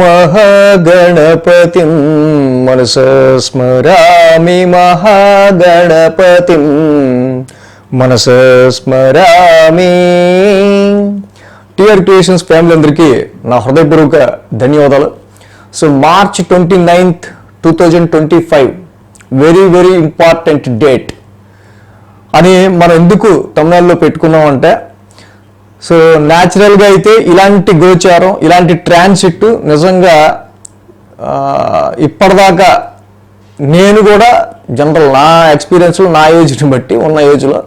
మహాగణపతిం మనస స్మరామి మహాగణపతి మనస స్మరామి. టిఆర్ క్రియేషన్స్ ఫ్యామిలీ అందరికీ నా హృదయపూర్వక ధన్యవాదాలు. So March twenty ninth two thousand twenty five very very important date అని మనం ఎందుకు తమిళనాడులో పెట్టుకున్నామంటే సో న్యాచురల్గా అయితే ఇలాంటి గోచారం ఇలాంటి ట్రాన్సిట్ నిజంగా ఇప్పటిదాకా నేను కూడా జనరల్ నా ఎక్స్పీరియన్స్లో నా ఏజ్ని బట్టి ఉన్న ఏజ్లో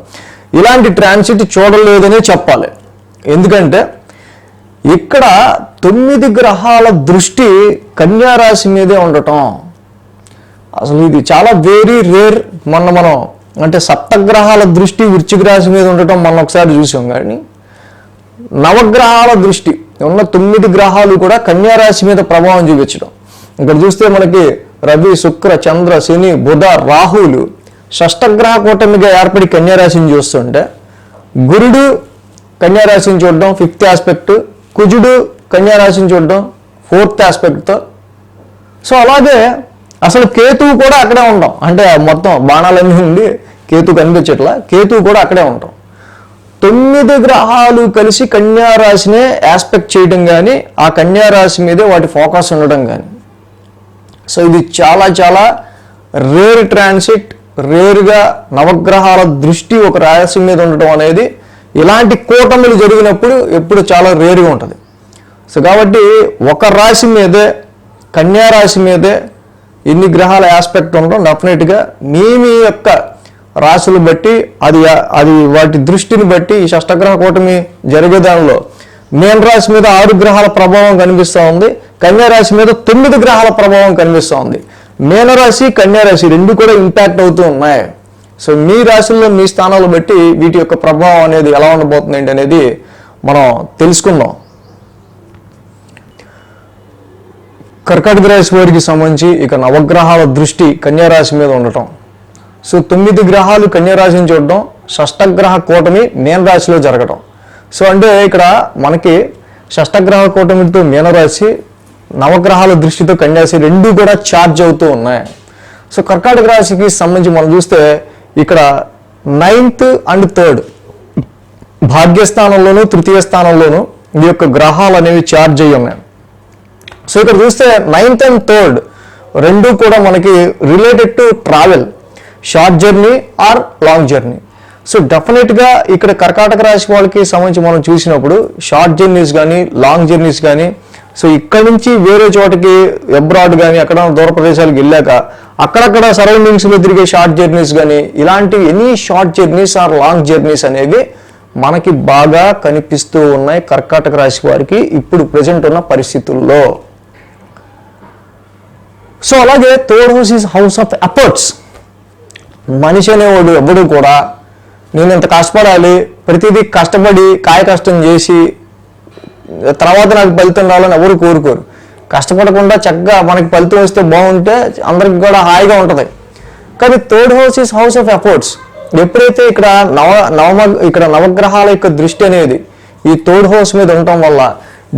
ఇలాంటి ట్రాన్సిట్ చూడలేదనే చెప్పాలి. ఎందుకంటే ఇక్కడ తొమ్మిది గ్రహాల దృష్టి కన్యా రాశి మీదే ఉండటం. అసలు ఇది చాలా వెరీ రేర్ మొన్న మనం అంటే సప్తగ్రహాల దృష్టి వృశ్చిక రాశి మీద ఉండటం మనం ఒకసారి చూసాం కానీ నవగ్రహాల దృష్టి ఉన్న తొమ్మిది గ్రహాలు కూడా కన్యారాశి మీద ప్రభావం చూపించడం. ఇక్కడ చూస్తే మనకి రవి శుక్ర చంద్ర శని బుధ రాహులు షష్టగ్రహ కూటమిగా ఏర్పడి కన్యారాశిని చూస్తుంటే గురుడు కన్యారాశిని చూడడం ఫిఫ్త్ ఆస్పెక్ట్ కుజుడు కన్యారాశిని చూడడం ఫోర్త్ ఆస్పెక్ట్తో. సో అలాగే అసలు కేతువు కూడా అక్కడే ఉంటాం అంటే మొత్తం బాణాలన్నీ ఉండి కేతు కనిపించట్లా కేతువు కూడా అక్కడే ఉంటాం. తొమ్మిది గ్రహాలు కలిసి కన్యారాశినే ఆస్పెక్ట్ చేయడం కానీ ఆ కన్యారాశి మీదే వాటి ఫోకస్ ఉండడం కానీ సో ఇది చాలా చాలా రేర్ ట్రాన్సిట్ రేరుగా నవగ్రహాల దృష్టి ఒక రాశి మీద ఉండటం అనేది ఇలాంటి కూటములు జరిగినప్పుడు ఎప్పుడు చాలా రేరుగా ఉంటుంది. సో కాబట్టి ఒక రాశి మీదే కన్యా రాశి మీదే ఇన్ని గ్రహాల ఆస్పెక్ట్ ఉండడం డెఫినెట్గా మీ మీ యొక్క రాశులు బట్టి అది అది వాటి దృష్టిని బట్టి ఈ షష్టగ్రహ కూటమి జరిగే దానిలో మేన్ రాశి మీద ఆరు గ్రహాల ప్రభావం కనిపిస్తూ ఉంది. కన్యా రాశి మీద తొమ్మిది గ్రహాల ప్రభావం కనిపిస్తూ ఉంది. మీనరాశి కన్యా రాశి రెండు కూడా ఇంపాక్ట్ అవుతూ ఉన్నాయి. సో మీ రాశుల్లో మీ స్థానాలు బట్టి వీటి యొక్క ప్రభావం అనేది ఎలా ఉండబోతుంది ఏంటి అనేది మనం తెలుసుకుందాం. కర్కాటక రాశి వారికి సంబంధించి ఇక నవగ్రహాల దృష్టి కన్యా రాశి మీద ఉండటం. సో తొమ్మిది గ్రహాలు కన్యారాశిని చూడడం షష్టగ్రహ కూటమి మీన రాశిలో సో అంటే ఇక్కడ మనకి షష్టగ్రహ కూటమితో మీనరాశి నవగ్రహాల దృష్టితో కన్యాశి రెండు కూడా ఛార్జ్ అవుతూ ఉన్నాయి. సో కర్కాటక రాశికి సంబంధించి మనం చూస్తే ఇక్కడ నైన్త్ అండ్ థర్డ్ భాగ్యస్థానంలోను తృతీయ స్థానంలోను ఈ యొక్క గ్రహాలు అనేవి ఛార్జ్ అయ్యి ఉన్నాయి. సో ఇక్కడ చూస్తే నైన్త్ అండ్ థర్డ్ రెండు కూడా మనకి related to travel short journey or long journey so డెఫినెట్గా ఇక్కడ కర్కాటక రాశి వాళ్ళకి సంబంధించి మనం చూసినప్పుడు షార్ట్ జర్నీస్ కానీ లాంగ్ జర్నీస్ కానీ సో ఇక్కడ నుంచి వేరే చోటకి అబ్రాడ్ కానీ అక్కడ దూర ప్రదేశాలకు వెళ్ళాక అక్కడక్కడ సరౌండింగ్స్లో తిరిగే షార్ట్ జర్నీస్ కానీ ఇలాంటి any short journeys or long journeys అనేవి మనకి బాగా కనిపిస్తూ ఉన్నాయి కర్కాటక రాశి వారికి ఇప్పుడు ప్రజెంట్ ఉన్న పరిస్థితుల్లో. సో అలాగే third house is house of efforts మనిషి అనేవాడు ఎవ్వడు కూడా నేను ఇంత కష్టపడాలి ప్రతిదీ కష్టపడి కాయ కష్టం చేసి తర్వాత నాకు ఫలితం రావాలని ఎవరు కోరుకోరు. కష్టపడకుండా చక్కగా మనకి ఫలితం వస్తే బాగుంటే అందరికి కూడా హాయిగా ఉంటుంది. కానీ third house is house of efforts. ఎప్పుడైతే ఇక్కడ నవ నవమ ఇక్కడ నవగ్రహాల యొక్క దృష్టి అనేది ఈ థర్డ్ హౌస్ మీద ఉండటం వల్ల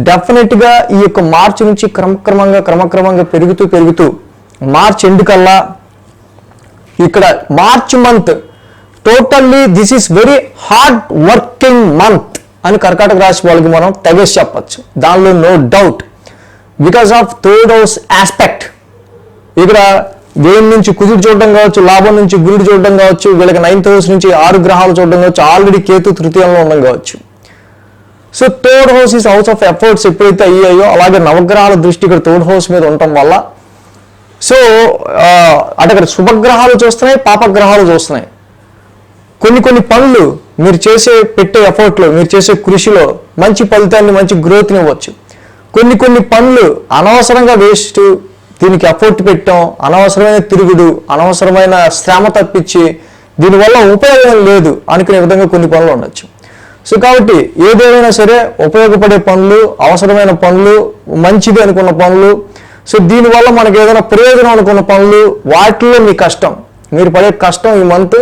డెఫినెట్గా ఈ యొక్క మార్చి నుంచి క్రమక్రమంగా క్రమక్రమంగా పెరుగుతూ పెరుగుతూ మార్చ్ ఎండ్ కల్లా ఇక్కడ March month. Totally this is very hard working month అని కర్కాటక రాశి వాళ్ళకి మనం తెగేసి చెప్పచ్చు. దానిలో no doubt because of third house aspect ఇక్కడ వ్యయం నుంచి కుదురు చూడడం కావచ్చు లాభం నుంచి గురుడు చూడడం కావచ్చు వీళ్ళకి నైన్త్ హౌస్ నుంచి ఆరు గ్రహాలు చూడడం కావచ్చు ఆల్రెడీ కేతు తృతీయంలో ఉండడం కావచ్చు. So third house is house of efforts ఎప్పుడైతే అయ్యాయో అలాగే నవగ్రహాల దృష్టి ఇక్కడ థర్డ్ హౌస్ మీద ఉండటం వల్ల సో అంటే అక్కడ శుభగ్రహాలు చూస్తున్నాయి పాపగ్రహాలు చూస్తున్నాయి. కొన్ని కొన్ని పనులు మీరు చేసే పెట్టే ఎఫర్ట్లో మీరు చేసే కృషిలో మంచి ఫలితాన్ని మంచి గ్రోత్ని ఇవ్వచ్చు. కొన్ని కొన్ని పనులు అనవసరంగా వేస్ట్ దీనికి ఎఫర్ట్ పెట్టాం అనవసరమైన తిరుగుడు అనవసరమైన శ్రమ తప్పించి దీనివల్ల ఉపయోగం లేదు అనుకునే విధంగా కొన్ని పనులు ఉండొచ్చు. సో కాబట్టి ఏదేమైనా సరే ఉపయోగపడే పనులు అవసరమైన పనులు మంచిది అనుకున్న పనులు సో దీనివల్ల మనకి ఏదైనా ప్రయోజనం అనుకున్న పనులు వాటిలో మీ కష్టం మీరు పడే కష్టం ఈ మంత్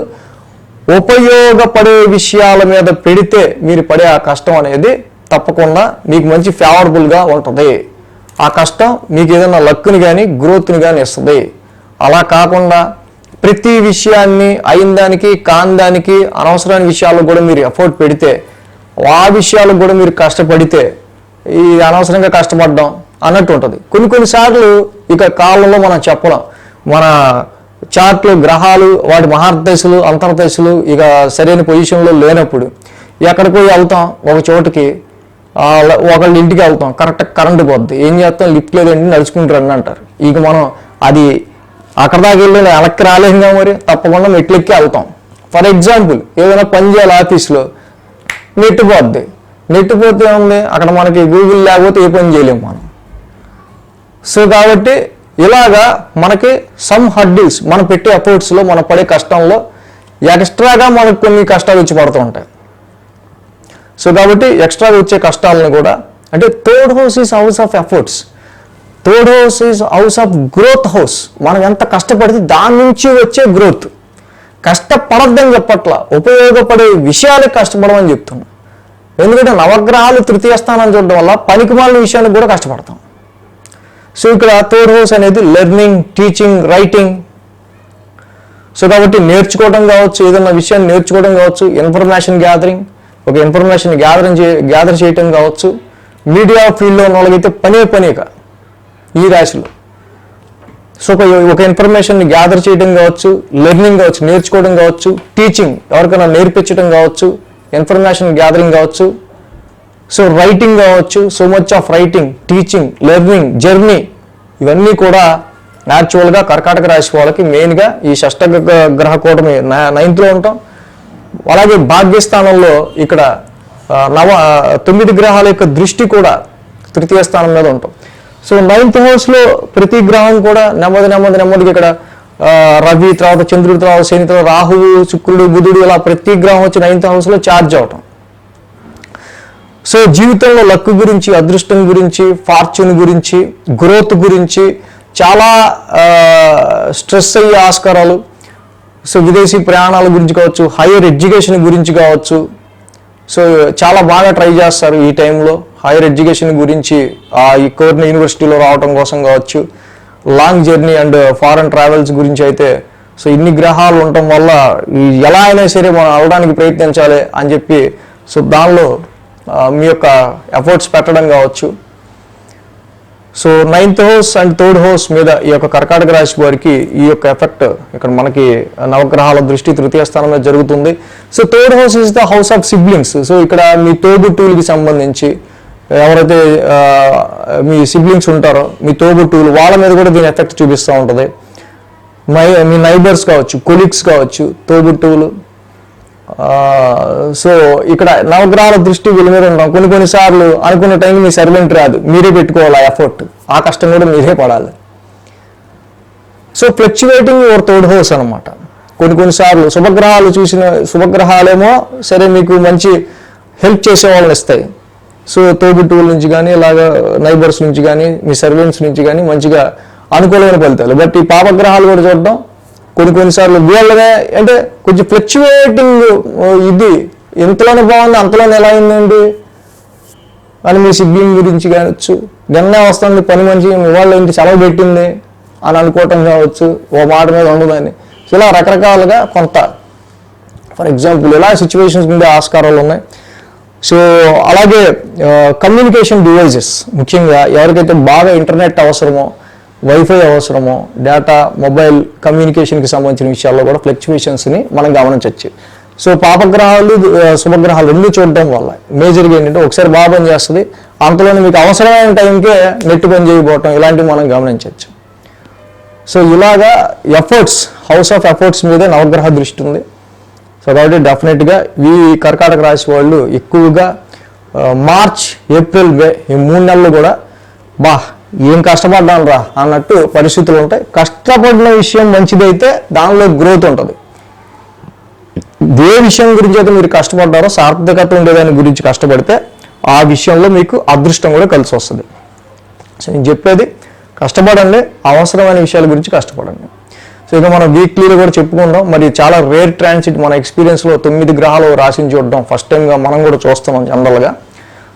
ఉపయోగపడే విషయాల మీద పెడితే మీరు పడే ఆ కష్టం అనేది తప్పకుండా మీకు మంచి ఫేవరబుల్గా ఉంటుంది. ఆ కష్టం మీకు ఏదైనా లక్ని కానీ గ్రోత్ని కానీ ఇస్తుంది. అలా కాకుండా ప్రతి విషయాన్ని అయిన దానికి కాని దానికి అనవసరమైన విషయాలకు కూడా మీరు ఎఫర్ట్ పెడితే ఆ విషయాలకు కూడా మీరు కష్టపడితే ఈ అనవసరంగా కష్టపడడం అన్నట్టు ఉంటుంది. కొన్ని కొన్నిసార్లు ఇక కాలంలో మనం చెప్పడం మన చార్ట్లు గ్రహాలు వాటి మహార్దశలు అంతర్దశలు ఇక సరైన పొజిషన్లో లేనప్పుడు ఎక్కడికి పోయి వెళ్తాం ఒక చోటుకి ఒకళ్ళ ఇంటికి వెళ్తాం కరెక్ట్ కరెంట్ పోద్ది. ఏం చేస్తాం? లిఫ్ట్ లేదండి నడుచుకుంటారు అని అంటారు. ఇక మనం అది అక్కడ దాకా వెళ్ళి వెనక్కి రాలేదుగా మరి? తప్పకుండా మెట్లెక్కి వెళ్తాం. ఫర్ ఎగ్జాంపుల్ ఏదైనా పని చేయాలి ఆఫీస్లో నెట్ పోద్ది. నెట్ పోతే ఏముంది? అక్కడ మనకి గూగుల్ లేకపోతే ఏ పని చేయలేము మనం. సో కాబట్టి ఇలాగా మనకి సమ్ హడ్డీస్ మనం పెట్టే ఎఫర్ట్స్లో మనం పడే కష్టంలో ఎక్స్ట్రాగా మనకు కొన్ని కష్టాలు వచ్చి పడుతూ ఉంటాయి. సో కాబట్టి ఎక్స్ట్రాగా వచ్చే కష్టాలను కూడా అంటే third house is house of efforts third house is house of growth house మనం ఎంత కష్టపడితే దాని నుంచి వచ్చే గ్రోత్ కష్టపడద్దని చెప్పట్ల ఉపయోగపడే విషయాలకు కష్టపడమని చెప్తున్నా. ఎందుకంటే నవగ్రహాలు తృతీయ స్థానం చూడడం వల్ల పనికి మాలిన విషయానికి కూడా కష్టపడతాం. సో ఇక్కడ థర్డ్ హౌస్ అనేది లెర్నింగ్ టీచింగ్ రైటింగ్ సో కాబట్టి నేర్చుకోవడం కావచ్చు ఏదైనా విషయాన్ని నేర్చుకోవడం కావచ్చు ఇన్ఫర్మేషన్ గ్యాదరింగ్ ఒక ఇన్ఫర్మేషన్ గ్యాదరింగ్ చే గ్యాదర్ చేయటం కావచ్చు. మీడియా ఫీల్డ్లో ఉన్న వాళ్ళకైతే పనే పనేక ఈ రాశిలో. సో ఒక ఒక ఇన్ఫర్మేషన్ గ్యాదర్ చేయడం కావచ్చు లెర్నింగ్ కావచ్చు నేర్చుకోవడం కావచ్చు టీచింగ్ ఎవరికైనా నేర్పించడం కావచ్చు ఇన్ఫర్మేషన్ గ్యాదరింగ్ కావచ్చు. సో రైటింగ్ కావచ్చు so much of writing teaching learning journey ఇవన్నీ కూడా యాక్చువల్గా కర్కాటక రాశి వాళ్ళకి మెయిన్గా ఈ షష్ట గ్రహ కూటమి నైన్త్లో ఉంటాం. అలాగే భాగ్యస్థానంలో ఇక్కడ నవ తొమ్మిది గ్రహాల యొక్క దృష్టి కూడా తృతీయ స్థానం మీద ఉంటాం. సో నైన్త్ హౌస్లో ప్రతి గ్రహం కూడా నెమ్మది నెమ్మది నెమ్మదిగా ఇక్కడ రవి తర్వాత చంద్రుడి తర్వాత శని తర్వాత రాహువు శుక్రుడు బుధుడు ఇలా ప్రతి గ్రహం వచ్చి నైన్త్ హౌస్లో ఛార్జ్ అవటం సో జీవితంలో లక్ గురించి అదృష్టం గురించి ఫార్చ్యూన్ గురించి గ్రోత్ గురించి చాలా స్ట్రెస్ అయ్యే ఆస్కారాలు. సో విదేశీ ప్రయాణాల గురించి కావచ్చు హైయర్ ఎడ్యుకేషన్ గురించి కావచ్చు. సో చాలా బాగా ట్రై చేస్తారు ఈ టైంలో. హైయర్ ఎడ్యుకేషన్ గురించి ఆ ఈ కోరిన యూనివర్సిటీలో రావడం కోసం కావచ్చు long journey and foreign travels గురించి అయితే సో ఇన్ని గ్రహాలు ఉండటం వల్ల ఎలా అయినా సరే మనం వెళ్ళడానికి ప్రయత్నించాలి అని చెప్పి సో దానిలో మీ యొక్క ఎఫర్ట్స్ పెట్టడం కావచ్చు. So ninth house and third house మీద ఈ యొక్క కర్కాటక రాశి వారికి ఈ యొక్క ఎఫెక్ట్ ఇక్కడ మనకి నవగ్రహాల దృష్టి తృతీయ స్థానం మీద జరుగుతుంది. So third house is the house of siblings so ఇక్కడ మీ తోబుట్టువులకి సంబంధించి ఎవరైతే మీ సిబ్లింగ్స్ ఉంటారో మీ తోబుట్టువులు వాళ్ళ మీద కూడా దీని ఎఫెక్ట్ చూపిస్తూ ఉంటుంది. మై మీ నైబర్స్ కావచ్చు కొలీగ్స్ కావచ్చు తోబుట్టువులు టూలు సో ఇక్కడ నవగ్రహాల దృష్టి వీళ్ళ మీద ఉండడం. కొన్ని కొన్నిసార్లు అనుకున్న టైం మీ సర్వెంట్ రాదు. మీరే పెట్టుకోవాలి ఎఫర్ట్. ఆ కష్టం కూడా మీరే పడాలి. So fluctuating your third house అనమాట కొన్ని కొన్నిసార్లు శుభగ్రహాలు చూసిన శుభగ్రహాలేమో సరే మీకు మంచి హెల్ప్ చేసే వాళ్ళని ఇస్తాయి. సో తోబుట్టువుల నుంచి కానీ ఇలాగ నైబర్స్ నుంచి కానీ మీ సర్వెంట్స్ నుంచి కానీ మంచిగా అనుకూలమైన ఫలితాలు. బట్ ఈ పాపగ్రహాలు కూడా చూడడం కొన్ని కొన్నిసార్లు వీళ్ళనే అంటే కొంచెం ఫ్లక్చువేటింగ్ ఇది ఎంతలోనే బాగుంది అంతలోనే ఎలా అయిందండి అని మీ సిబ్లింగ్ గురించి కావచ్చు. నిన్న వస్తుంది పని మంచి మీ వాళ్ళ ఇంటి సెలవు పెట్టింది అని అనుకోవటం కావచ్చు ఓ మాట మీద ఉండదని. ఇలా రకరకాలుగా కొంత. ఫర్ ఎగ్జాంపుల్ ఇలా సిచ్యువేషన్స్ ఉండే ఆస్కారాలు ఉన్నాయి. సో అలాగే కమ్యూనికేషన్ డివైజెస్ ముఖ్యంగా ఎవరికైతే బాగా ఇంటర్నెట్ అవసరమో వైఫై అవసరమో డేటా మొబైల్ కమ్యూనికేషన్కి సంబంధించిన విషయాల్లో కూడా ఫ్లక్చువేషన్స్ని మనం గమనించవచ్చు సో పాపగ్రహాలు శుభగ్రహాలు రెండు చూడడం వల్ల మేజర్గా ఏంటంటే ఒకసారి బాగా పని చేస్తుంది. అంతలోనే మీకు అవసరమైన టైంకే నెట్ పని చేయకపోవటం ఇలాంటివి మనం గమనించవచ్చు సో ఇలాగా ఎఫర్ట్స్ హౌస్ ఆఫ్ ఎఫర్ట్స్ మీదే నవగ్రహ దృష్టి ఉంది. సో కాబట్టి డెఫినెట్గా ఈ కర్కాటక రాశి వాళ్ళు ఎక్కువగా మార్చ్ ఏప్రిల్ మే ఈ మూడు నెలలు కూడా బా ఏం కష్టపడ్డాను రా అన్నట్టు పరిస్థితులు ఉంటాయి. కష్టపడిన విషయం మంచిదైతే దానిలో గ్రోత్ ఉంటుంది. ఏ విషయం గురించి అయితే మీరు కష్టపడ్డారో సార్థకత ఉండేదాని గురించి కష్టపడితే ఆ విషయంలో మీకు అదృష్టం కూడా కలిసి వస్తుంది. సో నేను చెప్పేది కష్టపడండి అవసరమైన విషయాల గురించి కష్టపడండి. సో ఇక మనం వీక్లీలో కూడా చెప్పుకుందాం. మరి చాలా రేర్ ట్రాన్సిట్ మన ఎక్స్పీరియన్స్లో తొమ్మిది గ్రహాలు రాశిని చూడడం ఫస్ట్ టైంగా మనం కూడా చూస్తున్నాం జనరల్గా